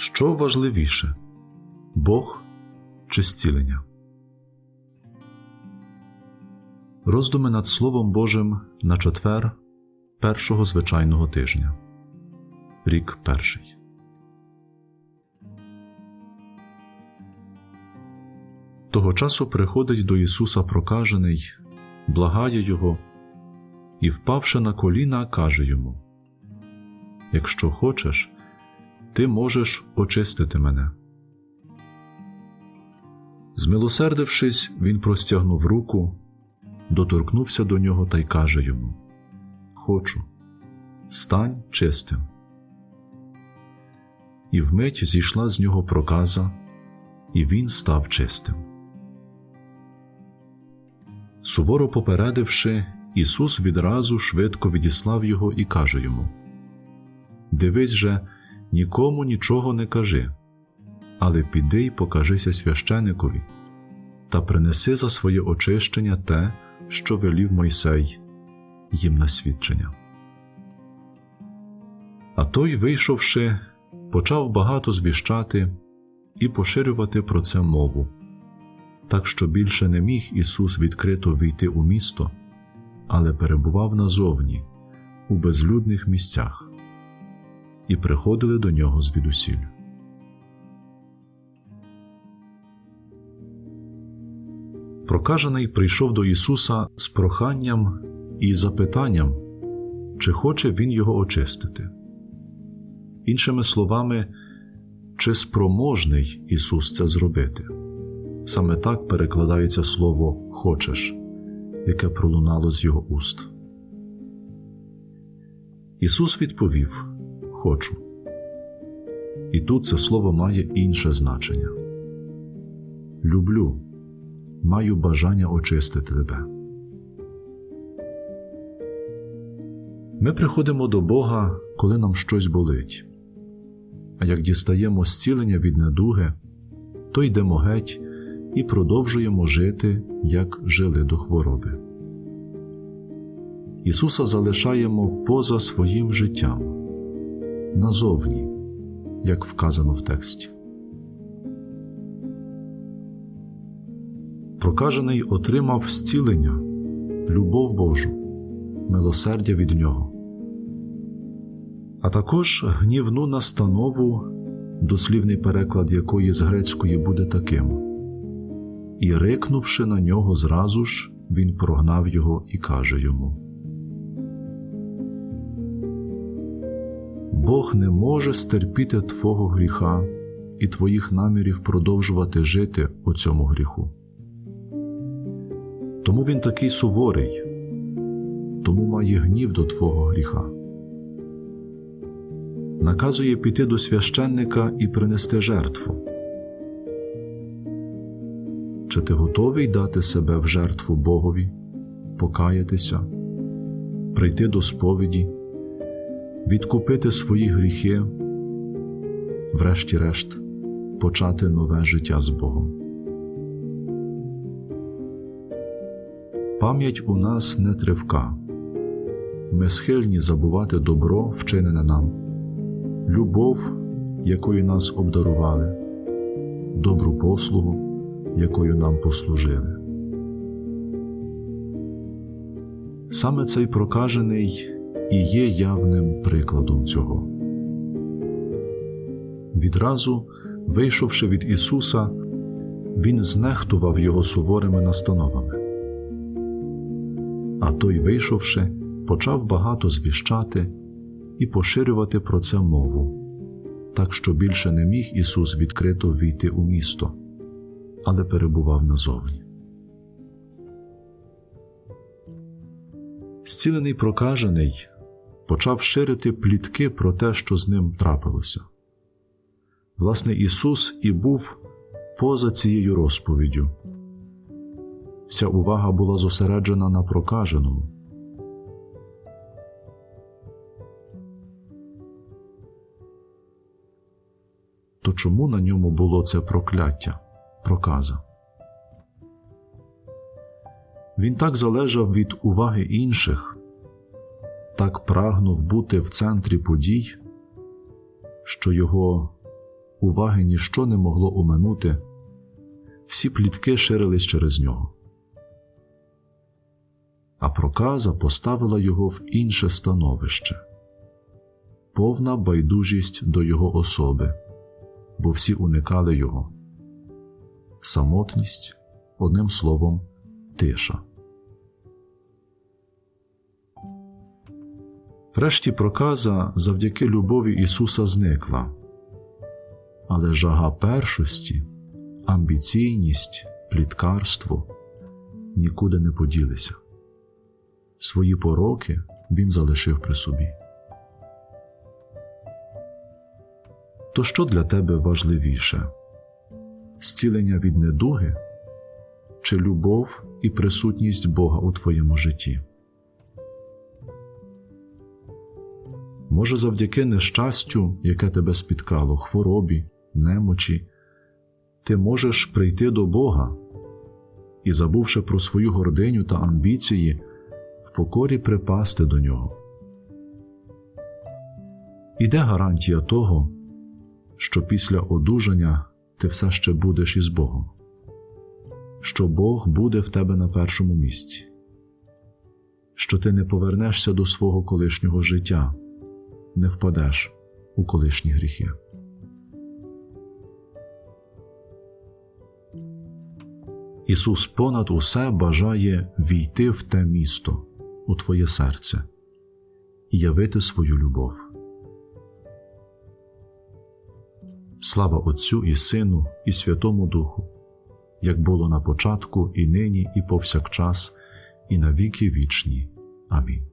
Що важливіше Бог чи зцілення? Роздуми над Словом Божим на четвер першого звичайного тижня. Рік перший. Того часу приходить до Ісуса прокажений, благає Його і, впавши на коліна, каже йому: Якщо хочеш, ти можеш очистити мене. Змилосердившись, він простягнув руку, доторкнувся до нього та й каже йому: Хочу, стань чистим. І вмить зійшла з нього проказа, і він став чистим. Суворо попередивши, Ісус відразу швидко відіслав його і каже йому: Дивись же, нікому нічого не кажи, але піди й покажися священикові та принеси за своє очищення те, що велів Мойсей їм на свідчення. А той, вийшовши, почав багато звіщати і поширювати про це мову, так що більше не міг Ісус відкрито війти у місто, але перебував назовні, у безлюдних місцях, і приходили до нього звідусіль. Прокажений прийшов до Ісуса з проханням і запитанням, чи хоче Він його очистити. Іншими словами, чи спроможний Ісус це зробити. Саме так перекладається слово хочеш, яке пролунало з його уст. Ісус відповів Хочу. І тут це слово має інше значення. Люблю, маю бажання очистити тебе. Ми приходимо до Бога, коли нам щось болить. А як дістаємо зцілення від недуги, то йдемо геть і продовжуємо жити, як жили до хвороби. Ісуса залишаємо поза своїм життям, назовні, як вказано в тексті. Прокажений отримав зцілення, любов Божу, милосердя від Нього, а також гнівну настанову, дослівний переклад якої з грецької буде таким. І, рикнувши на нього зразу ж, він прогнав його і каже йому: Бог не може стерпіти Твого гріха і твоїх намірів продовжувати жити у цьому гріху. Тому він такий суворий, тому має гнів до Твого гріха. Наказує піти до священника і принести жертву. Чи ти готовий дати себе в жертву Богові, покаятися, прийти до сповіді, відкупити свої гріхи, врешті-решт, почати нове життя з Богом? Пам'ять у нас не тривка, ми схильні забувати добро, вчинене нам, любов, якою нас обдарували, добру послугу якою нам послужили. Саме цей прокажений і є явним прикладом цього. Відразу, вийшовши від Ісуса, Він знехтував Його суворими настановами. А той, вийшовши, почав багато звіщати і поширювати про це мову, так що більше не міг Ісус відкрито війти у місто але перебував назовні. Зцілений прокажений почав ширити плітки про те, що з ним трапилося. Власне, Ісус і був поза цією розповіддю. Вся увага була зосереджена на прокаженому. То чому на ньому було це прокляття? проказа. Він так залежав від уваги інших, так прагнув бути в центрі подій, що його уваги ніщо не могло уминути, всі плітки ширились через нього. А проказа поставила його в інше становище повна байдужість до його особи, бо всі уникали його. Самотність, одним словом, тиша. Врешті проказа завдяки любові Ісуса зникла, але жага першості, амбіційність, пліткарство нікуди не поділися. Свої пороки він залишив при собі. То що для тебе важливіше зцілення від недуги чи любов і присутність Бога у твоєму житті? Може, завдяки нещастю, яке тебе спіткало, хворобі, немочі, ти можеш прийти до Бога. І, забувши про свою гординю та амбіції, в покорі припасти до нього. І де гарантія того, що після одужання ти все ще будеш із Богом, що Бог буде в тебе на першому місці, що ти не повернешся до свого колишнього життя, не впадеш у колишні гріхи. Ісус понад усе бажає війти в те місто, у твоє серце і явити свою любов. Слава Отцю і Сину, і Святому Духу, як було на початку, і нині, і повсякчас, і на віки вічні. Амінь.